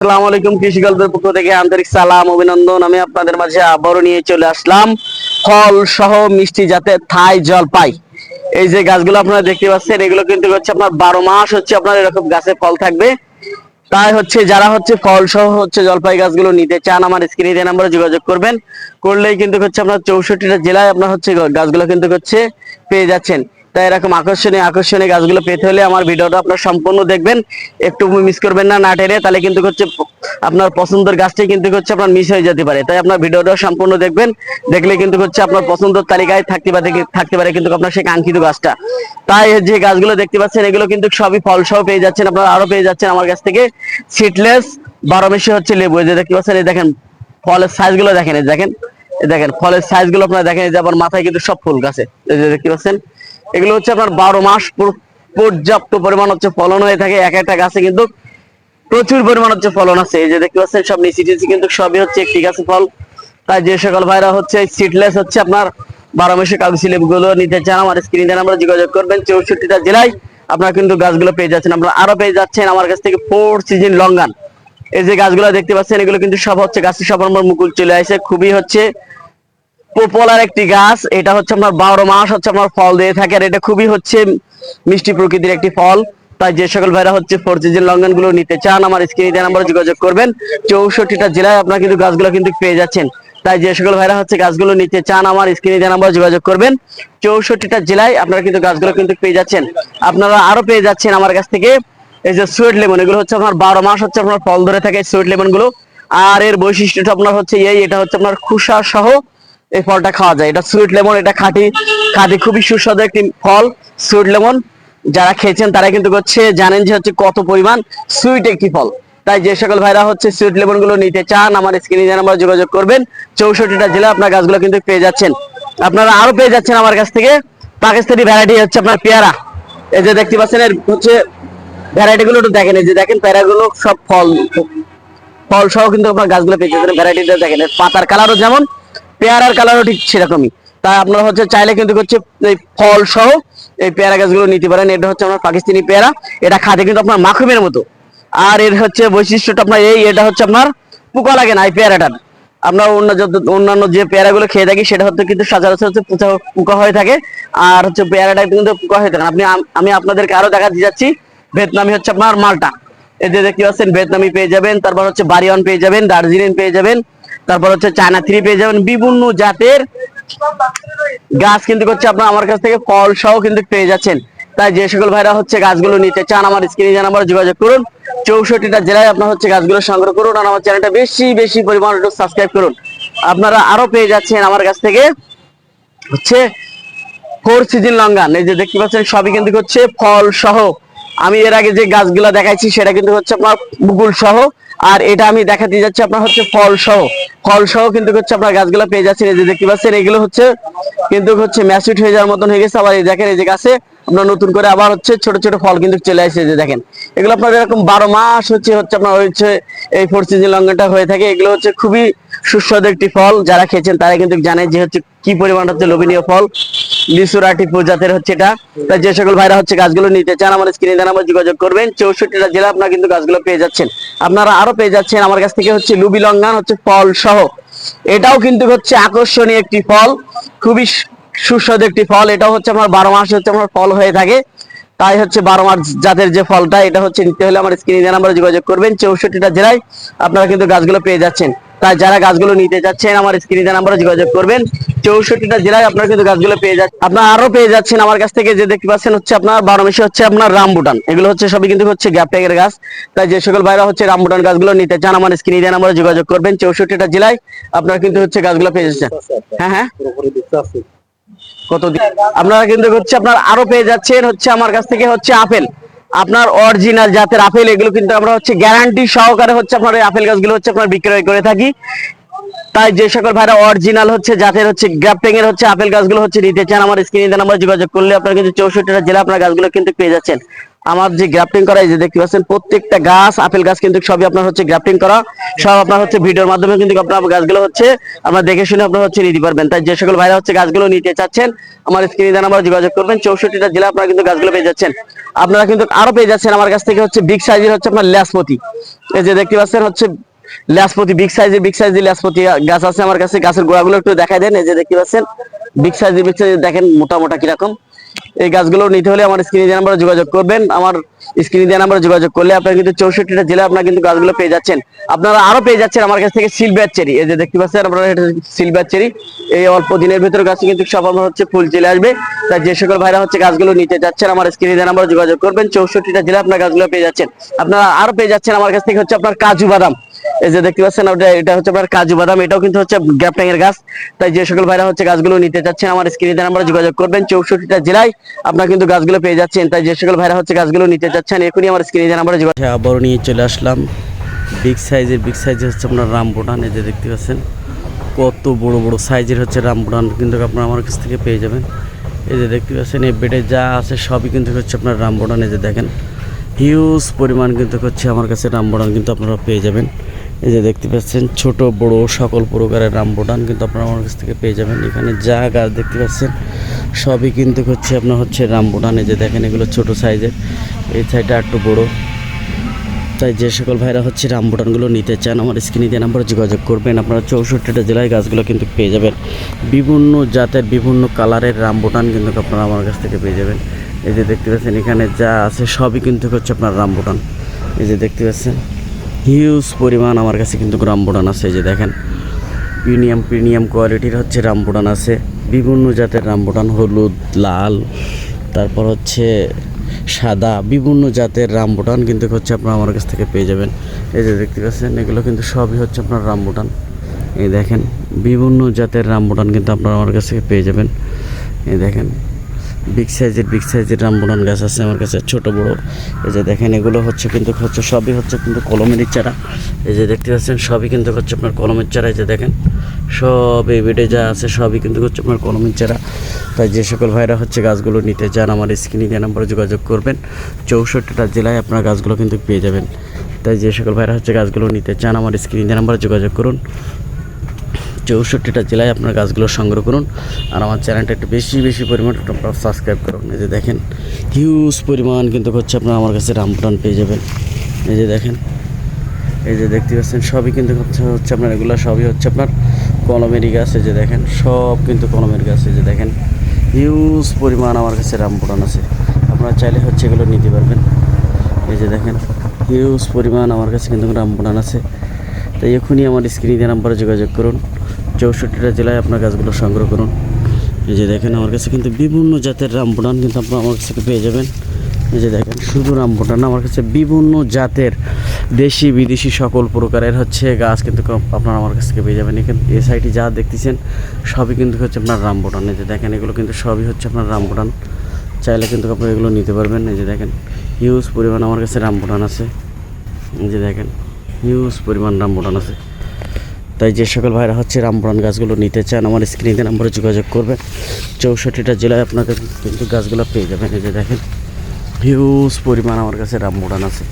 আসসালামু আলাইকুম, কৃষি গল্পের পক্ষ থেকে আন্তরিক সালাম, অভিনন্দন। আমি আপনাদের মাঝে আবারও নিয়ে চলে আসলাম ফল সহ মিষ্টি জাতের থাই জলপাই। এই যে গাছগুলো আপনারা দেখতে পাচ্ছেন, এগুলো কিন্তু হচ্ছে আপনার বারো মাস হচ্ছে আপনার এরকম গাছে ফল থাকবে। তাই হচ্ছে যারা হচ্ছে ফল সহ হচ্ছে জলপাই গাছগুলো নিতে চান, আমার স্ক্রিনে দেওয়া নাম্বারে যোগাযোগ করবেন। করলেই কিন্তু হচ্ছে আপনার চৌষট্টিটা জেলায় আপনার হচ্ছে গাছগুলো কিন্তু হচ্ছে পেয়ে যাচ্ছেন। তাই এরকম আকর্ষণীয় আকর্ষণীয় গাছগুলো পেতে হলে আমার ভিডিওটা আপনার সম্পূর্ণ দেখবেন। একটু মিস করবেন না না টেনে, তাহলে কিন্তু হচ্ছে আপনার পছন্দের গাছটি কিন্তু হচ্ছে আপনার মিস হয়ে যেতে পারে। তাই আপনার ভিডিওটা সম্পূর্ণ দেখবেন, দেখলে কিন্তু হচ্ছে আপনার পছন্দের তালিকায় থাকতে পারে থাকতে পারে কিন্তু আপনার সেই কাঙ্ক্ষিত গাছটা। তাই যে গাছগুলো দেখতে পাচ্ছেন, এগুলো কিন্তু সবই ফল সহ পেয়ে যাচ্ছেন, আপনারা আরও পেয়ে যাচ্ছেন আমার কাছ থেকে। সিটলেস বারো মেশি হচ্ছে লেবু, এই যে দেখতে পাচ্ছেন, এই দেখেন, ফলের সাইজগুলো দেখেন, এই দেখেন। দেখেন, ফলের সাইজগুলো আপনারা দেখেন যে মাথায় কিন্তু সব ফুল গাছে। দেখতে পাচ্ছেন? এগুলো হচ্ছে আপনার বারো মাস পর্যাপ্ত পরিমাণ হচ্ছে ফলন হয়ে থাকে। এক একটা গাছে কিন্তু প্রচুর পরিমাণ হচ্ছে ফলন আছে। এই যে দেখতে পাচ্ছেন, সব নিচি টিচি কিন্তু সবই হচ্ছে একটি গাছে ফল। তাই যে সকল ভাইরা হচ্ছে সিটলেস হচ্ছে আপনার বারো মাসে কাগজি লেবুগুলো নিতে চান, আমার স্ক্রিনে নাম্বার যোগাযোগ করবেন। চৌষট্টিটা জেলায় আপনারা কিন্তু গাছগুলো পেয়ে যাচ্ছেন। আপনারা আরও পেয়ে যাচ্ছেন আমার কাছ থেকে ফোর সিজন লঙ্গান এই যে গাছগুলো দেখতে পাচ্ছেন, এগুলো কিন্তু সব হচ্ছে গাছের সব আমার মুকুল চলে আসে। খুবই হচ্ছে পপুলার একটি গাছ। এটা হচ্ছে আপনার বারো মাস হচ্ছে আপনার ফল দিয়ে থাকে, আর এটা খুবই হচ্ছে মিষ্টি প্রকৃতির একটি ফল। তাই যে সকল ভাইরা হচ্ছে ফোর লঙ্ঘনগুলো নিতে চান, আমার স্ক্রিনে দেওয়া নাম্বারে যোগাযোগ করবেন। চৌষট্টিটা জেলায় আপনারা কিন্তু গাছগুলো কিন্তু পেয়ে যাচ্ছেন। তাই যে সকল ভাইরা হচ্ছে গাছগুলো নিতে চান, আমার স্ক্রিনে দেওয়া নাম্বারে যোগাযোগ করবেন। চৌষট্টিটা জেলায় আপনারা কিন্তু গাছগুলো কিন্তু পেয়ে যাচ্ছেন। আপনারা আরও পেয়ে যাচ্ছেন আমার কাছ থেকে। এই যে সুইট লেমন, এগুলো হচ্ছে আপনার বারো মাস হচ্ছে আপনার ফল ধরে থাকে সুইট লেমনগুলো আর এর বৈশিষ্ট্যটা আপনার হচ্ছে এই, এটা হচ্ছে আপনার খুসা সহ এই ফলটা খাওয়া যায়। এটা সুইট লেমন, এটা খাঁটি খাঁটি, খুবই সুস্বাদু একটি ফল সুইট লেমন। যারা খেয়েছেন তারা কিন্তু হচ্ছে জানেন যে হচ্ছে কত পরিমাণ সুইট একটি ফল। তাই যে সকল ভাইরা হচ্ছে সুইট লেমনগুলো নিতে চান, আমার স্ক্রিনে নাম্বার যোগাযোগ করবেন, চৌষট্টিটা জেলা আপনার গাছগুলো কিন্তু পেয়ে যাচ্ছেন। আপনারা আরও পেয়ে যাচ্ছেন আমার কাছ থেকে। পাকিস্তানি ভ্যারাইটি হচ্ছে আপনার পেয়ারা। এই যে দেখতে পাচ্ছেন, এর হচ্ছে ভ্যারাইটি গুলো একটু দেখেন যে দেখেন পেয়ারাগুলো সব ফল ফল সহ কিন্তু আপনার গাছগুলো পেয়ে যাচ্ছেন ভ্যারাইটিটা দেখেন। পাতার কালারও যেমন, পেয়ারার কালারও ঠিক সেরকমই। তাই আপনারা হচ্ছে চাইলে কিন্তু হচ্ছে এই ফল সহ এই পেয়ারা গাছগুলো নিতে পারেন। এটা হচ্ছে আপনার পাকিস্তানি পেয়ারা। এটা খাতে কিন্তু আপনার মাখুমের মতো। আর এর হচ্ছে বৈশিষ্ট্যটা আপনার এই, এটা হচ্ছে আপনার পোকা লাগে না, এই পেয়ারাটার। আমরা অন্য যত- অন্যান্য যে পেয়ারাগুলো খেয়ে থাকি, সেটা হচ্ছে কিন্তু সচরাচর হচ্ছে পোকা- হয়ে থাকে। আর হচ্ছে পেয়ারাটা কিন্তু পোকা হয়ে থাকে। আপনি, আমি আপনাদেরকে আরও দেখা দিয়ে যাচ্ছি। ভিয়েতনামি হচ্ছে আপনার মালটা। যে দেখতে পাচ্ছেন, ভিয়েতনামি পেয়ে যাবেন, তারপর হচ্ছে বারিয়ন পেয়ে যাবেন, দার্জিলিং পেয়ে যাবেন, তারপর হচ্ছে চায়না থ্রি পেয়ে যাবেন, বিভিন্ন জাতের গাছ কিন্তু হচ্ছে আপনার আমার কাছ থেকে ফল সহ কিন্তু পেয়ে যাচ্ছেন। তাই যে সকল ভাইরা হচ্ছে গাছগুলো নিতে চান, আমার স্ক্রিনে জানাবার যোগাযোগ করুন, চৌষট্টিটা জেলায় আপনার হচ্ছে গাছগুলো সংগ্রহ করুন আর আমার চ্যানেলটা বেশি বেশি পরিমাণ একটু সাবস্ক্রাইব করুন। আপনারা আরও পেয়ে যাচ্ছেন আমার কাছ থেকে হচ্ছে ফোর সিজন লঙ্গান এই যে দেখতে পাচ্ছেন, সবই কিন্তু হচ্ছে ফল সহ আমি এর আগে যে গাছগুলো দেখাইছি, সেটা কিন্তু হচ্ছে আপনার মুকুল সহ। আর এটা আমি দেখাতে যাচ্ছি আপনার হচ্ছে ফল সহ। ফল সহ কিন্তু হচ্ছে আপনার গাছগুলো পেয়ে যাচ্ছেন। এই যে দেখতে পাচ্ছেন, এগুলো হচ্ছে কিন্তু হচ্ছে ম্যাসিড হয়ে যাওয়ার মতন হয়ে গেছে। আবার এই দেখেন, এই যে গাছে আপনার নতুন করে আবার হচ্ছে ছোট ছোট ফল কিন্তু চলে আসছে যে দেখেন, এগুলো আপনার এরকম বারো মাস হচ্ছে হচ্ছে আপনার হচ্ছে এই ফোর সিজন লঙ্ঘনটা হয়ে থাকে। এগুলো হচ্ছে খুবই সুস্বাদু একটি ফল। যারা খেয়েছেন, তারা কিন্তু জানে যে হচ্ছে কি পরিমাণ হচ্ছে লোভনীয় ফল। লিচুরাটি প্রজাতের হচ্ছে এটা। তাই যে সকল ভাইরা হচ্ছে গাছগুলো নিতে চান আমার স্ক্রিনে নাম্বার যোগাযোগ করবেন। চৌষট্টিটা জেলা আপনারা কিন্তু গাছগুলো পেয়ে যাচ্ছেন। আপনারা আরও পেয়ে যাচ্ছেন আমার কাছ থেকে হচ্ছে লুবি লঙ্গান হচ্ছে ফল সহ। এটাও কিন্তু হচ্ছে আকর্ষণীয় একটি ফল। খুবই সুস্বাদু একটি ফল। এটাও হচ্ছে আমার বারো মাস হচ্ছে আমার ফল হয়ে থাকে। তাই হচ্ছে বারো মাস জাতের যে ফলটা, এটা হচ্ছে নিতে হলে আমার স্ক্রিনে নাম্বারে যোগাযোগ করবেন। চৌষট্টিটা জেলায় আপনারা কিন্তু গাছগুলো পেয়ে যাচ্ছেন। তাই যারা গাছগুলো নিতে যাচ্ছেন, আমার স্ক্রিনে নাম্বারে যোগাযোগ করবেন। চৌষট্টিটা জেলায় আপনারা কিন্তু গাছগুলো পেয়ে যাচ্ছেন। আপনারা আরও পেয়ে যাচ্ছেন আমার কাছ থেকে যে দেখতে পাচ্ছেন হচ্ছে আপনার বারো মাসে হচ্ছে আপনার রামবুটান। এগুলো হচ্ছে সবই কিন্তু হচ্ছে গ্যাপ ট্যাগের গাছ। তাই যে সকল ভাইরা হচ্ছে রামবুটান গাছগুলো নিতে চান, আমার স্ক্রিনে নাম্বারে যোগাযোগ করবেন। চৌষট্টিটা জেলায় আপনারা কিন্তু হচ্ছে গাছগুলো পেয়ে যাচ্ছেন। হ্যাঁ হ্যাঁ। কতদিন? আপনারা কিন্তু হচ্ছে আপনার আরও পেয়ে যাচ্ছেন হচ্ছে আমার কাছ থেকে হচ্ছে আপেল। আপনার অরিজিনাল জাতের আপেল, এগুলো কিন্তু আমরা হচ্ছে গ্যারান্টি সহকারে হচ্ছে আপনার আপেল গাছগুলো হচ্ছে আপনার বিক্রয় করে থাকি। তাই যে সকল ভাইরা অরিজিনাল হচ্ছে, জাতের হচ্ছে গ্রাফটিং এর হচ্ছে, আপেল গাছগুলো হচ্ছে নিতে চান, আমার স্ক্রিনে নাম্বার যোগাযোগ করলে আপনারা কিন্তু চৌষট্টিটা জেলা আপনার গাছগুলো কিন্তু পেয়ে যাচ্ছেন। আমার যে গ্রাফটিং করা, এই যে দেখতে পাচ্ছেন, প্রত্যেকটা গাছ, আপেল গাছ কিন্তু সবই আপনার হচ্ছে গ্রাফটিং করা, সব আপনার হচ্ছে ভিডিওর মাধ্যমে কিন্তু আপনার গাছগুলো হচ্ছে আপনার দেখে শুনে আপনার হচ্ছে নিতে পারবেন। তাই যে সকল ভাইরা হচ্ছে গাছগুলো নিতে চাচ্ছেন, আমার স্ক্রিনে নাম্বার যোগাযোগ করবেন, চৌষট্টিটা জেলা আপনারা কিন্তু গাছগুলো পেয়ে যাচ্ছেন। আপনারা কিন্তু আরও পেয়ে যাচ্ছেন আমার কাছ থেকে হচ্ছে বিগ সাইজের হচ্ছে আপনার ল্যাসপতি। এই যে দেখতে পাচ্ছেন হচ্ছে ল্যাসপতি বিগ সাইজের বিগ সাইজের ল্যাসপতি গাছ আছে আমার কাছে। গাছের গোড়াগুলো একটু দেখাই দেন, এই যে দেখতে পাচ্ছেন। বিগ সাইজের বিগ সাইজের দেখেন মোটা মোটা কীরকম। এই গাছগুলো নিতে হলে আমার স্ক্রিনে দেওয়া নাম্বারে যোগাযোগ করবেন। আমার স্ক্রিনে দেওয়া নাম্বারে যোগাযোগ করলে আপনারা কিন্তু চৌষট্টিটা জেলা আপনারা কিন্তু গাছগুলো পেয়ে যাচ্ছেন। আপনারা আরও পেয়ে যাচ্ছেন আমার কাছ থেকে সিলভার চেরি এই যে দেখতে পাচ্ছেন, আপনারা এটা সিলভার চেরি এই অল্প দিনের ভিতরে গাছে কিন্তু সব আমার হচ্ছে ফুল চলে আসবে। তাই যে সকল ভাইরা হচ্ছে গাছগুলো নিতে যাচ্ছেন, আমার স্ক্রিনে দেওয়া নাম্বারে যোগাযোগ করবেন। চৌষট্টিটা জেলা আপনার গাছগুলো পেয়ে যাচ্ছেন। আপনারা আরও পেয়ে যাচ্ছেন আমার কাছ থেকে হচ্ছে আপনার কাজু বাদাম। এই যে দেখতে পাচ্ছেন ওটা এটা হচ্ছে আপনার কাজু বাদাম, এটাও কিন্তু হচ্ছে গ্যাপটাং এর গাছ। তাই যে সকল ভাইরা হচ্ছে গাছগুলো নিতে চাচ্ছেন আমার স্ক্রিনে নাম্বারে যোগাযোগ করবেন। চৌষট্টিটা জেলায় আপনারা কিন্তু গাছগুলো পেয়ে যাচ্ছেন। তাই যে সকল ভাইরা হচ্ছে গাছগুলো নিতে চাচ্ছেন, এখনই আমার স্ক্রিনে নাম্বারে যোগাযোগ হ্যাঁ আবারও নিয়ে চলে আসলাম। বিগ সাইজের বিগ সাইজের হচ্ছে আপনার রামবুটান এই যে দেখতে পাচ্ছেন। কত বড় বড় সাইজের হচ্ছে রামবুটান কিন্তু আপনারা আমার কাছ থেকে পেয়ে যাবেন। এই যে দেখতে পাচ্ছেন, এই বেডে যা আছে সবই কিন্তু হচ্ছে আপনার রামবুটান এই যে দেখেন। হিউজ পরিমাণ কিন্তু হচ্ছে আমার কাছে রামবুটান কিন্তু আপনারা পেয়ে যাবেন। এই যে দেখতে পাচ্ছেন, ছোট, বড় সকল প্রকারের রামবুটান কিন্তু আপনারা আমার কাছ থেকে পেয়ে যাবেন। এখানে যা গাছ দেখতে পাচ্ছেন, সবই কিন্তু হচ্ছে আপনার হচ্ছে রামবুটান এই যে দেখেন, এগুলো ছোট সাইজের, এই সাইডটা একটু বড়। তাই যে সকল ভাইরা হচ্ছে রামবুটানগুলো নিতে চান, আমার স্ক্রিনে দিয়ে নাম্বারে যোগাযোগ করবেন। আপনারা চৌষট্টিটা জেলায় গাছগুলো কিন্তু পেয়ে যাবেন। বিভিন্ন জাতের বিভিন্ন কালারের রামবুটান কিন্তু আপনারা আমার কাছ থেকে পেয়ে যাবেন। এই যে দেখতে পাচ্ছেন, এখানে যা আছে সবই কিন্তু হচ্ছে আপনার রামবুটান এই যে দেখতে পাচ্ছেন হিউজ পরিমাণ আমার কাছে কিন্তু রামবুটান আছে যে দেখেন। প্রিমিয়াম প্রিমিয়াম কোয়ালিটির হচ্ছে রামবুটান আছে। বিভিন্ন জাতের রামবুটান হলুদ, লাল, তারপর হচ্ছে সাদা, বিভিন্ন জাতের রামবুটান কিন্তু হচ্ছে আপনারা আমার কাছ থেকে পেয়ে যাবেন। এই যে দেখতে পাচ্ছেন, এগুলো কিন্তু সবই হচ্ছে আপনার রামবুটান এই দেখেন, বিভিন্ন জাতের রামবুটান কিন্তু আপনারা আমার কাছ থেকে পেয়ে যাবেন। এই দেখেন বিগ সাইজের বিগ সাইজের রামবুটান গাছ আছে আমার কাছে, ছোট, বড়। এই যে দেখেন, এগুলো হচ্ছে কিন্তু হচ্ছে সবই হচ্ছে কিন্তু কলমের চারা। এই যে দেখতে পাচ্ছেন, সবই কিন্তু হচ্ছে আপনার কলমের চারা, এই যে দেখেন। সব এই বেডে যা আছে, সবই কিন্তু হচ্ছে আপনার কলমের চারা। তাই যে সকল ভাইরা হচ্ছে গাছগুলো নিতে চান, আমার স্ক্রিনে দেওয়া নাম্বারে যোগাযোগ করবেন। চৌষট্টিটা জেলায় আপনার গাছগুলো কিন্তু পেয়ে যাবেন। তাই যে সকল ভাইরা হচ্ছে গাছগুলো নিতে চান, আমার স্ক্রিনে দেওয়া নাম্বারে যোগাযোগ করুন। চৌষট্টিটা জেলায় আপনার গাছগুলো সংগ্রহ করুন। আর আমার চ্যানেলটা একটু বেশি বেশি পরিমাণ আপনারা সাবস্ক্রাইব করুন। এই যে দেখেন হিউজ পরিমাণ কিন্তু হচ্ছে আপনার আমার কাছে রামপুরান পেয়ে যাবেন। এই যে দেখেন, এই যে দেখতে পাচ্ছেন, সবই কিন্তু হচ্ছে হচ্ছে আপনার এগুলো সবই হচ্ছে আপনার কলমেরই গাছ। এই যে দেখেন, সব কিন্তু কলমের গাছ। এই যে দেখেন হিউজ পরিমাণ আমার কাছে রামপুরান আছে। আপনারা চাইলে হচ্ছে এগুলো নিতে পারবেন। এই যে দেখেন হিউজ পরিমাণ আমার কাছে কিন্তু রামপুরান আছে। তাই এখনই আমার স্ক্রিনে নাম্বারে যোগাযোগ করুন। চৌষট্টিটা জেলায় আপনার গাছগুলো সংগ্রহ করুন। এই যে দেখেন আমার কাছে কিন্তু বিভিন্ন জাতের রামবুটান কিন্তু আপনার আমার কাছ পেয়ে যাবেন। এই যে দেখেন, শুধু রামবুটান আমার কাছে বিভিন্ন জাতের দেশি, বিদেশি সকল প্রকারের হচ্ছে গাছ কিন্তু আপনার আমার কাছ থেকে পেয়ে যাবেন। এখানে, এই সাইডে যা দেখতেছেন, সবই কিন্তু হচ্ছে আপনার রামবুটান এই যে দেখেন, এগুলো কিন্তু সবই হচ্ছে আপনার রামবুটান চাইলে কিন্তু আপনারা এগুলো নিতে পারবেন। এই যে দেখেন, হিউজ পরিমাণ আমার কাছে রামবুটান আছে। এই যে দেখেন, হিউজ পরিমাণ রামবুটান আছে। তাই যে সকল ভাইরা হচ্ছে রামপুরান গাছগুলো নিতে চান, আমার স্ক্রিনে নাম্বারে যোগাযোগ করবেন চৌষট্টিটা জেলায় আপনাকে কিন্তু গাছগুলো পেয়ে যাবেন। এই যে দেখেন হিউজ পরিমাণ আমার কাছে রামপুরান আছে।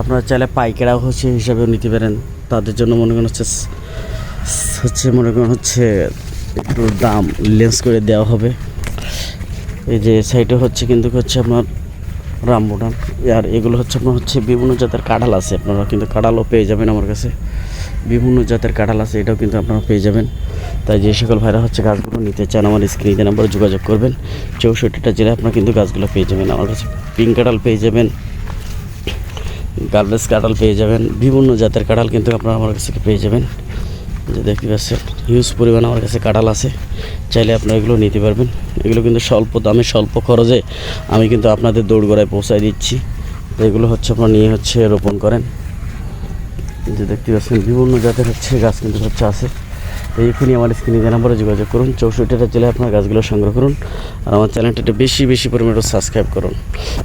আপনারা চাইলে পাইকারাও হচ্ছে হিসাবেও নিতে পারেন। তাদের জন্য মনে করেন হচ্ছে হচ্ছে মনে করেন হচ্ছে একটু দাম লেন্স করে দেওয়া হবে। এই যে সাইডে হচ্ছে কিন্তু হচ্ছে আপনার রামবুটান আর এগুলো হচ্ছে আপনার হচ্ছে বিভিন্ন জাতের কাঁঠাল আছে। আপনারা কিন্তু কাঁঠালও পেয়ে যাবেন আমার কাছে। বিভিন্ন জাতের কাঁঠাল আছে, এটাও কিন্তু আপনারা পেয়ে যাবেন। তাই যে সকল ভাইরা হচ্ছে গাছগুলো নিতে চান, আমার স্ক্রিনে নাম্বারে যোগাযোগ করবেন। চৌষট্টিটা জেলায় আপনারা কিন্তু গাছগুলো পেয়ে যাবেন। আমার কাছে পিঙ্ক কাঁঠাল পেয়ে যাবেন গার্বেজ কাঁঠাল পেয়ে যাবেন, বিভিন্ন জাতের কাঁঠাল কিন্তু আপনারা আমার কাছে পেয়ে যাবেন। যে দেখতে পাচ্ছেন হিউজ পরিমাণ আমার কাছে কাঁঠাল আছে। চাইলে আপনারা এগুলো নিতে পারবেন। এগুলো কিন্তু স্বল্প দামে, স্বল্প খরচে আমি কিন্তু আপনাদের দৌড়গড়ায় পৌঁছায় দিচ্ছি। এগুলো হচ্ছে আপনারা নিয়ে হচ্ছে রোপণ করেন। যে দেখতে পাচ্ছেন বিভিন্ন জাতের হচ্ছে গাছ কিন্তু হচ্ছে আছে। তো এখনই আমার স্ক্রিনে যে নাম্বারে যোগাযোগ করুন, চৌষট্টিটা জেলায় আপনার গাছগুলো সংগ্রহ করুন আর আমার চ্যানেলটা একটু বেশি বেশি পরিমাণে সাবস্ক্রাইব করুন।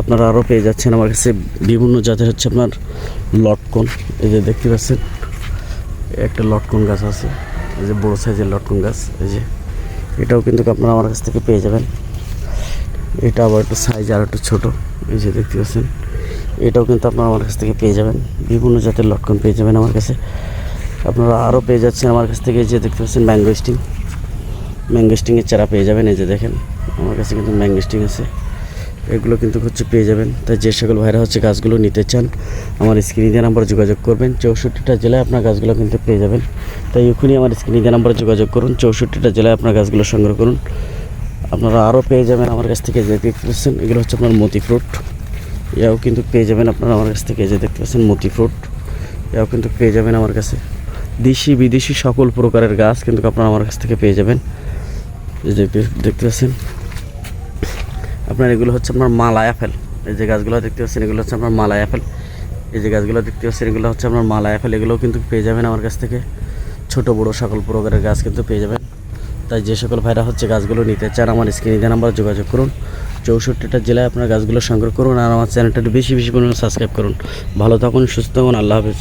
আপনারা আরও পেয়ে যাচ্ছেন আমার কাছে বিভিন্ন জাতের হচ্ছে আপনার লটকন। এই যে দেখতে পাচ্ছেন, একটা লটকন গাছ আছে, এই যে বড়ো সাইজের লটকন গাছ, এই যে এটাও কিন্তু আপনারা আমার কাছ থেকে পেয়ে যাবেন। এটা আবার একটু সাইজ আর একটু ছোটো, এই যে দেখতে পাচ্ছেন। এটাও কিন্তু আপনারা আমার কাছ থেকে পেয়ে যাবেন। বিভিন্ন জাতের লটকন পেয়ে যাবেন আমার কাছে। আপনারা আরও পেয়ে যাচ্ছেন আমার কাছ থেকে যে দেখতে পাচ্ছেন ম্যাঙ্গো স্টিং। ম্যাঙ্গো স্টিংয়ের চারা পেয়ে যাবেন, এই যে দেখেন। আমার কাছে কিন্তু ম্যাঙ্গো স্টিং আছে। এগুলো কিন্তু হচ্ছে পেয়ে যাবেন। তাই যে সকল ভাইরা হচ্ছে গাছগুলো নিতে চান, আমার স্ক্রিনে দেওয়া নাম্বার যোগাযোগ করবেন। চৌষট্টিটা জেলায় আপনার গাছগুলো কিন্তু পেয়ে যাবেন। তাই এখনই আমার স্ক্রিনে দেওয়া নাম্বারে যোগাযোগ করুন। চৌষট্টিটা জেলায় আপনার গাছগুলো সংগ্রহ করুন। আপনারা আরও পেয়ে যাবেন আমার কাছ থেকে যে দেখতে পাচ্ছেন, এগুলো হচ্ছে আপনার মতি ফ্রুট। এও কিন্তু পেয়ে যাবেন আপনারা আমার কাছ থেকে যে দেখতে পাচ্ছেন মতি ফ্রুট এও কিন্তু পেয়ে যাবেন আমার কাছে। দেশি, বিদেশি সকল প্রকারের গাছ কিন্তু আপনারা আমার কাছ থেকে পেয়ে যাবেন। দেখতে- পাচ্ছেন, আপনার এগুলো হচ্ছে আপনার মালা অ্যাপেল এই যে গাছগুলো দেখতে পাচ্ছেন, এগুলো হচ্ছে আপনার মালা অ্যাপেল এই যে গাছগুলো দেখতে পাচ্ছেন, এগুলো হচ্ছে আপনার মালা অ্যাপেল এগুলোও কিন্তু পেয়ে যাবেন আমার কাছ থেকে। ছোট, বড় সকল প্রকারের গাছ কিন্তু পেয়ে যাবেন। তাই যে সকল ভাইরা হচ্ছে গাছগুলো নিতে চান, আমার স্ক্রিনে নাম্বারে যোগাযোগ করুন। চৌষট্টিটা জেলায় আপনার গাছগুলো সংগ্রহ করুন আর আমার চ্যানেলটা বেশি বেশি পরিমাণে সাবস্ক্রাইব করুন। ভালো থাকুন, সুস্থ থাকুন, আল্লাহ হাফিজ।